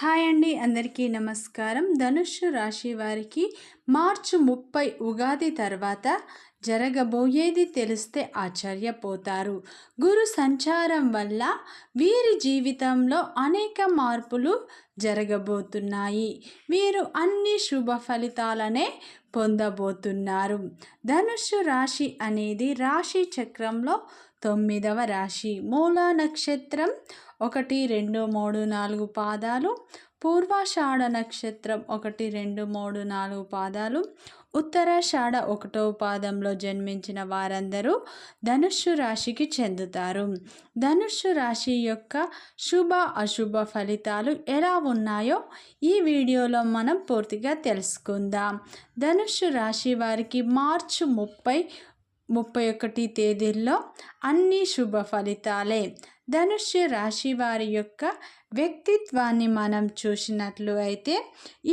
Hi అండి అందరికీ నమస్కారం. ధనుష్ రాశి వారికి మార్చి ముప్పై ఉగాది తర్వాత జరగబోయేది తెలిస్తే ఆశ్చర్యపోతారు. గురు సంచారం వల్ల వీరి జీవితంలో అనేక మార్పులు జరగబోతున్నాయి. వీరు అన్ని శుభ ఫలితాలనే పొందబోతున్నారు. ధనుస్సు రాశి అనేది రాశి చక్రంలో తొమ్మిదవ రాశి. మూల నక్షత్రం ఒకటి రెండు మూడు నాలుగు పాదాలు. పూర్వాషాఢ నక్షత్రం ఒకటి రెండు మూడు నాలుగు పాదాలు. ఉత్తరాషాఢ ఒకటో పాదంలో జన్మించిన వారందరూ ధనుస్సు రాశికి చెందుతారు. ధనుస్సు రాశి యొక్క శుభ అశుభ ఫలితాలు ఎలా ఉన్నాయో ఈ వీడియోలో మనం పూర్తిగా తెలుసుకుందాం. ధనుస్సు రాశి వారికి మార్చి ముప్పై ముప్పై ఒకటి తేదీల్లో అన్ని శుభ ఫలితాలే. ధనుష్య రాశి వారి యొక్క వ్యక్తిత్వాన్ని మనం చూసినట్లు అయితే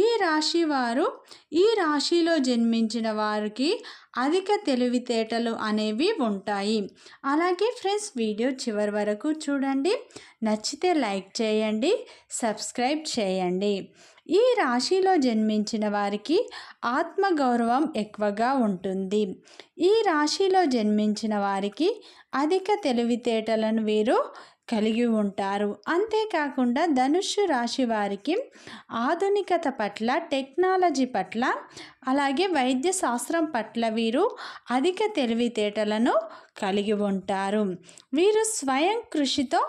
ఈ రాశి వారు ఈ రాశిలో జన్మించిన వారికి అధిక తెలివితేటలు అనేవి ఉంటాయి. అలాగే ఫ్రెండ్స్ వీడియో చివరి వరకు చూడండి. నచ్చితే లైక్ చేయండి సబ్స్క్రైబ్ చేయండి. ఈ రాశిలో జన్మించిన వారికి ఆత్మగౌరవం ఎక్కువగా ఉంటుంది. ఈ రాశిలో జన్మించిన వారికి అధిక తెలివితేటలను వీరు కలిగి ఉంటారు. అంతేకాకుండా ధనుషు రాశి వారికి ఆధునికత పట్ల టెక్నాలజీ పట్ల అలాగే వైద్య శాస్త్రం పట్ల వీరు అధిక తెలివితేటలను కలిగి ఉంటారు. వీరు స్వయం కృషితో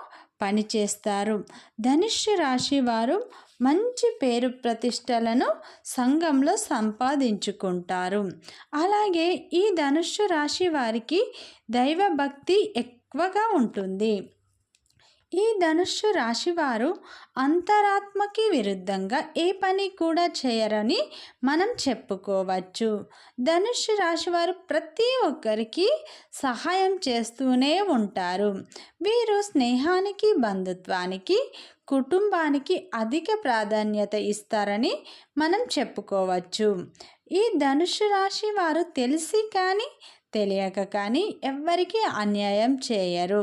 పనిచేస్తారు. ధనుష్య రాశి వారు మంచి పేరు ప్రతిష్టలను సంఘంలో సంపాదించుకుంటారు. అలాగే ఈ ధనుస్సు రాశి వారికి దైవభక్తి ఎక్కువగా ఉంటుంది. ఈ ధనుస్సు రాశివారు అంతరాత్మకి విరుద్ధంగా ఏ పని కూడా చేయరని మనం చెప్పుకోవచ్చు. ధనుస్సు రాశివారు ప్రతి ఒక్కరికి సహాయం చేస్తూనే ఉంటారు. వీరు స్నేహానికి బంధుత్వానికి కుటుంబానికి అధిక ప్రాధాన్యత ఇస్తారని మనం చెప్పుకోవచ్చు. ఈ ధనుషు రాశి వారు తెలిసి కానీ తెలియక కానీ ఎవ్వరికీ అన్యాయం చేయరు.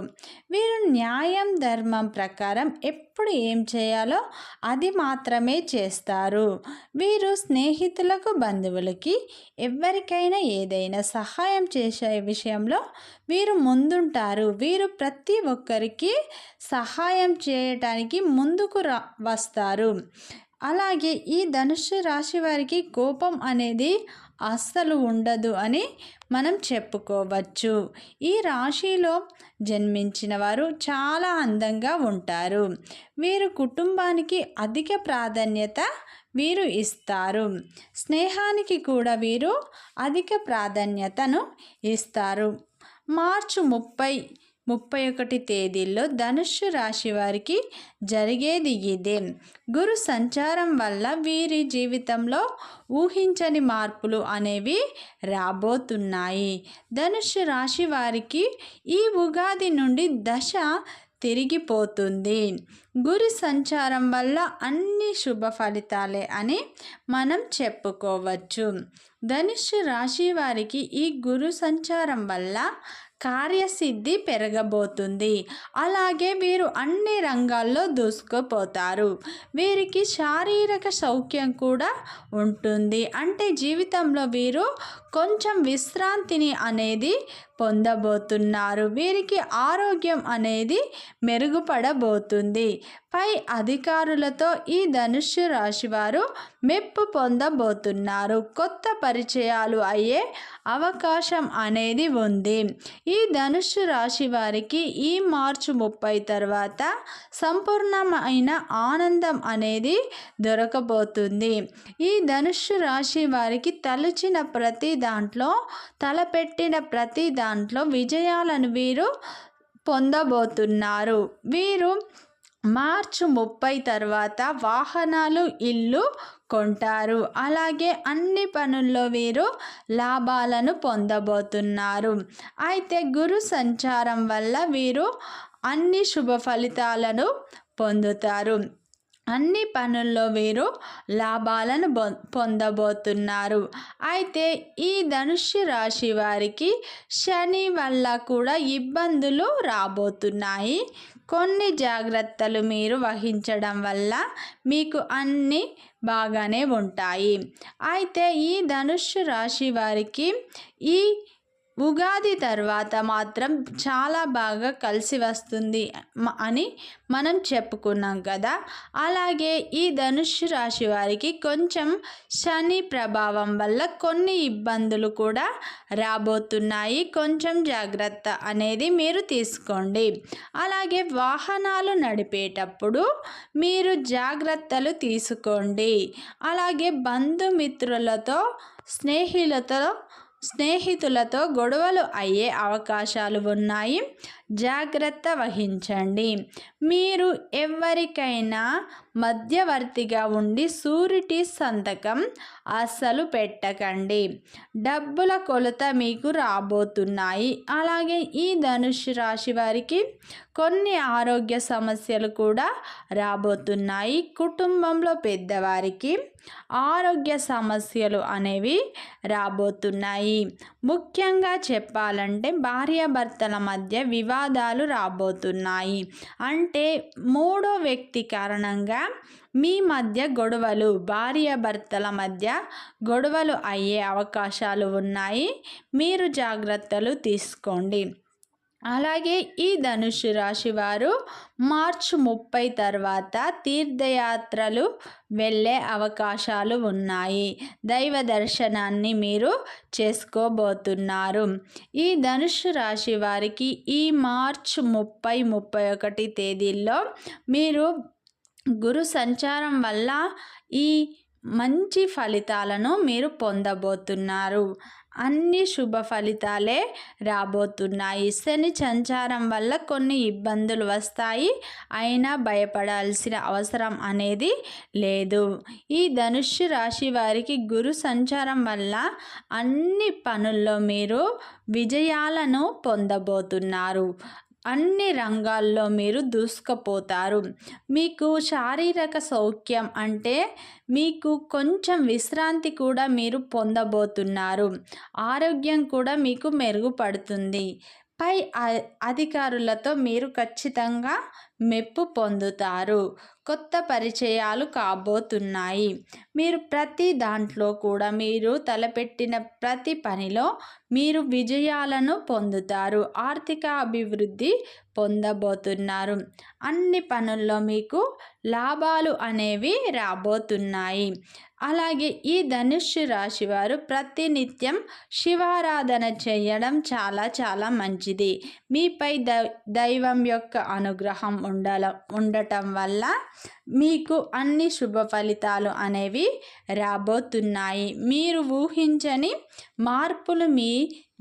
వీరు న్యాయం ధర్మం ప్రకారం ఎప్పుడు ఏం చేయాలో అది మాత్రమే చేస్తారు. వీరు స్నేహితులకు బంధువులకి ఎవరికైనా ఏదైనా సహాయం చేసే విషయంలో వీరు ముందుంటారు. వీరు ప్రతి ఒక్కరికి సహాయం చేయటానికి ముందుకు రా వస్తారు. అలాగే ఈ ధనుసు రాశి వారికి కోపం అనేది అస్సలు ఉండదు అని మనం చెప్పుకోవచ్చు. ఈ రాశిలో జన్మించిన వారు చాలా అందంగా ఉంటారు. వీరు కుటుంబానికి అధిక ప్రాధాన్యత వీరు ఇస్తారు. స్నేహానికి కూడా వీరు అధిక ప్రాధాన్యతను ఇస్తారు. మార్చి ముప్పై ముప్పై ఒకటి తేదీల్లో ధనుస్సు రాశి వారికి జరిగేది ఇదే. గురు సంచారం వల్ల వీరి జీవితంలో ఊహించని మార్పులు అనేవి రాబోతున్నాయి. ధనుస్సు రాశి వారికి ఈ ఉగాది నుండి దశ తిరిగిపోతుంది. గురి సంచారం వల్ల అన్ని శుభ ఫలితాలే అని మనం చెప్పుకోవచ్చు. ధనుష్ రాశి వారికి ఈ గురు సంచారం వల్ల కార్యసిద్ధి పెరగబోతుంది. అలాగే వీరు అన్ని రంగాల్లో దూసుకుపోతారు. వీరికి శారీరక సౌఖ్యం కూడా ఉంటుంది. అంటే జీవితంలో వీరు కొంచెం విశ్రాంతిని అనేది పొందబోతున్నారు. వీరికి ఆరోగ్యం అనేది మెరుగుపడబోతుంది. పై అధికారులతో ఈ ధనుష్య రాశి వారు మెప్పు పొందబోతున్నారు. కొత్త పరిచయాలు అయ్యే అవకాశం అనేది ఉంది. ఈ ధనుస్సు రాశి వారికి ఈ మార్చి ముప్పై తర్వాత సంపూర్ణమైన ఆనందం అనేది దొరకబోతుంది. ఈ ధనుస్సు రాశి వారికి తలచిన ప్రతి దాంట్లో తలపెట్టిన ప్రతి దాంట్లో దాంట్లో విజయాలను వీరు పొందబోతున్నారు. వీరు మార్చి ముప్పై తర్వాత వాహనాలు ఇల్లు కొంటారు. అలాగే అన్ని పనుల్లో వీరు లాభాలను పొందబోతున్నారు. అయితే గురు సంచారం వల్ల వీరు అన్ని శుభ ఫలితాలను పొందుతారు. అన్ని పనుల్లో వీరు లాభాలను పొందబోతున్నారు. అయితే ఈ ధనుష్య రాశి వారికి శని వల్ల కూడా ఇబ్బందులు రాబోతున్నాయి. కొన్ని జాగ్రత్తలు మీరు వహించడం వల్ల మీకు అన్నీ బాగానే ఉంటాయి. అయితే ఈ ధనుష్య రాశి వారికి ఈ ఉగాది తర్వాత మాత్రం చాలా బాగా కలిసి వస్తుంది అని మనం చెప్పుకున్నాం కదా. అలాగే ఈ ధనుష్ రాశి వారికి కొంచెం శని ప్రభావం వల్ల కొన్ని ఇబ్బందులు కూడా రాబోతున్నాయి. కొంచెం జాగ్రత్త అనేది మీరు తీసుకోండి. అలాగే వాహనాలు నడిపేటప్పుడు మీరు జాగ్రత్తలు తీసుకోండి. అలాగే బంధుమిత్రులతో స్నేహితులతో స్నేహితులతో గొడవలు అయ్యే అవకాశాలు ఉన్నాయి. జాగ్రత్త వహించండి. మీరు ఎవరికైనా మధ్యవర్తిగా ఉండి సూరిటీ సంతకం అస్సలు పెట్టకండి. డబ్బుల కొలత మీకు రాబోతున్నాయి. అలాగే ఈ ధనుష్ రాశి వారికి కొన్ని ఆరోగ్య సమస్యలు కూడా రాబోతున్నాయి. కుటుంబంలో పెద్దవారికి ఆరోగ్య సమస్యలు అనేవి రాబోతున్నాయి. ముఖ్యంగా చెప్పాలంటే భార్యాభర్తల మధ్య వివాదాలు రాబోతున్నాయి. అంటే మూడో వ్యక్తి కారణంగా మీ మధ్య గొడవలు భార్యాభర్తల మధ్య గొడవలు అయ్యే అవకాశాలు ఉన్నాయి. మీరు జాగ్రత్తలు తీసుకోండి. అలాగే ఈ ధనుషు రాశి వారు మార్చి ముప్పై తర్వాత తీర్థయాత్రలు వెళ్ళే అవకాశాలు ఉన్నాయి. దైవ దర్శనాన్ని మీరు చేసుకోబోతున్నారు. ఈ ధనుషు రాశి వారికి ఈ మార్చ్ ముప్పై ముప్పై ఒకటి తేదీల్లో మీరు గురు సంచారం వల్ల ఈ మంచి ఫలితాలను మీరు పొందబోతున్నారు. అన్ని శుభ ఫలితాలే రాబోతున్నాయి. శని సంచారం వల్ల కొన్ని ఇబ్బందులు వస్తాయి. అయినా భయపడాల్సిన అవసరం అనేది లేదు. ఈ ధనుష్య రాశి వారికి గురు సంచారం వల్ల అన్ని పనుల్లో మీరు విజయాలను పొందబోతున్నారు. అన్ని రంగాల్లో మీరు దూసుకుపోతారు. మీకు శారీరక సౌఖ్యం అంటే మీకు కొంచెం విశ్రాంతి కూడా మీరు పొందబోతున్నారు. ఆరోగ్యం కూడా మీకు మెరుగుపడుతుంది. పై అధికారులతో మీరు ఖచ్చితంగా మెప్పు పొందుతారు. కొత్త పరిచయాలు కాబోతున్నాయి. మీరు ప్రతి దాంట్లో కూడా మీరు తలపెట్టిన ప్రతి పనిలో మీరు విజయాలను పొందుతారు. ఆర్థిక అభివృద్ధి పొందబోతున్నారు. అన్ని పనుల్లో మీకు లాభాలు అనేవి రాబోతున్నాయి. అలాగే ఈ ధనుష్య రాశి వారు ప్రతినిత్యం శివారాధన చేయడం చాలా చాలా మంచిది. మీపై దైవం యొక్క అనుగ్రహం ఉండాల ఉండటం వల్ల మీకు అన్ని శుభ ఫలితాలు అనేవి రాబోతున్నాయి. మీరు ఊహించని మార్పులు మీ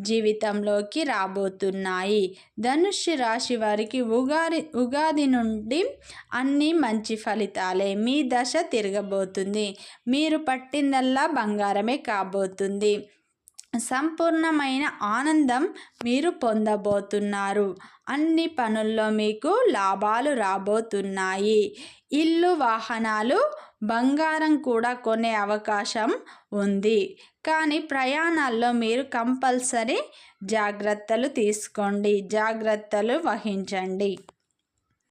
జీవితంలోకి రాబోతున్నాయి. ధనుష్య రాశి వారికి ఉగాది ఉగాది నుండి అన్ని మంచి ఫలితాలే. మీ దశ తిరగబోతుంది. మీరు పట్టిందల్లా బంగారమే కాబోతుంది. సంపూర్ణమైన ఆనందం మీరు పొందబోతున్నారు. అన్ని పనుల్లో మీకు లాభాలు రాబోతున్నాయి. ఇల్లు వాహనాలు బంగారం కూడా కొనే అవకాశం ఉంది. కానీ ప్రయాణాల్లో మీరు కంపల్సరీ జాగ్రత్తలు తీసుకోండి. జాగ్రత్తలు వహించండి.